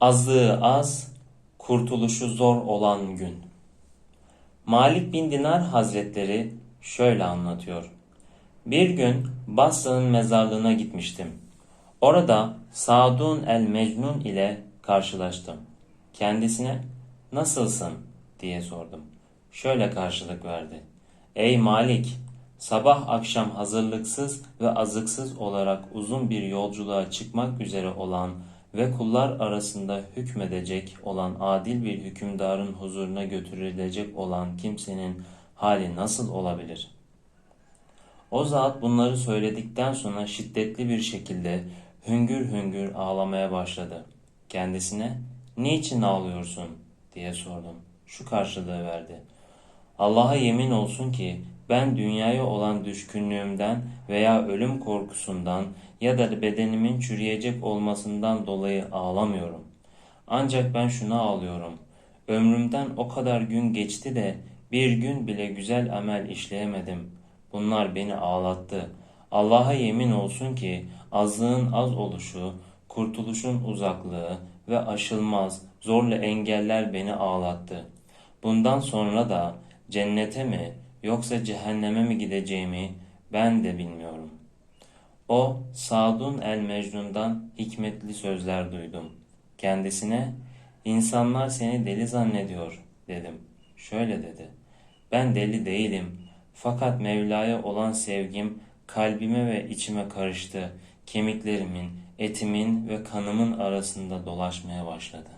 Azlığı az, kurtuluşu zor olan gün. Malik bin Dinar Hazretleri şöyle anlatıyor. Bir gün Basra'nın mezarlığına gitmiştim. Orada Sadun el-Mecnun ile karşılaştım. Kendisine nasılsın diye sordum. Şöyle karşılık verdi. Ey Malik! Sabah akşam hazırlıksız ve azıksız olarak uzun bir yolculuğa çıkmak üzere olan ve kullar arasında hükmedecek olan adil bir hükümdarın huzuruna götürülecek olan kimsenin hali nasıl olabilir? O zat bunları söyledikten sonra şiddetli bir şekilde hüngür hüngür ağlamaya başladı. Kendisine niçin ağlıyorsun diye sordum. Şu karşılığı verdi. Allah'a yemin olsun ki ben dünyaya olan düşkünlüğümden veya ölüm korkusundan ya da bedenimin çürüyecek olmasından dolayı ağlamıyorum. Ancak ben şuna ağlıyorum. Ömrümden o kadar gün geçti de bir gün bile güzel amel işleyemedim. Bunlar beni ağlattı. Allah'a yemin olsun ki azlığın az oluşu, kurtuluşun uzaklığı ve aşılmaz zorla engeller beni ağlattı. Bundan sonra da cennete mi yoksa cehenneme mi gideceğimi ben de bilmiyorum. O Sadun el Mecnun'dan hikmetli sözler duydum. Kendisine insanlar seni deli zannediyor dedim. Şöyle dedi. Ben deli değilim. Fakat Mevla'ya olan sevgim kalbime ve içime karıştı. Kemiklerimin, etimin ve kanımın arasında dolaşmaya başladı.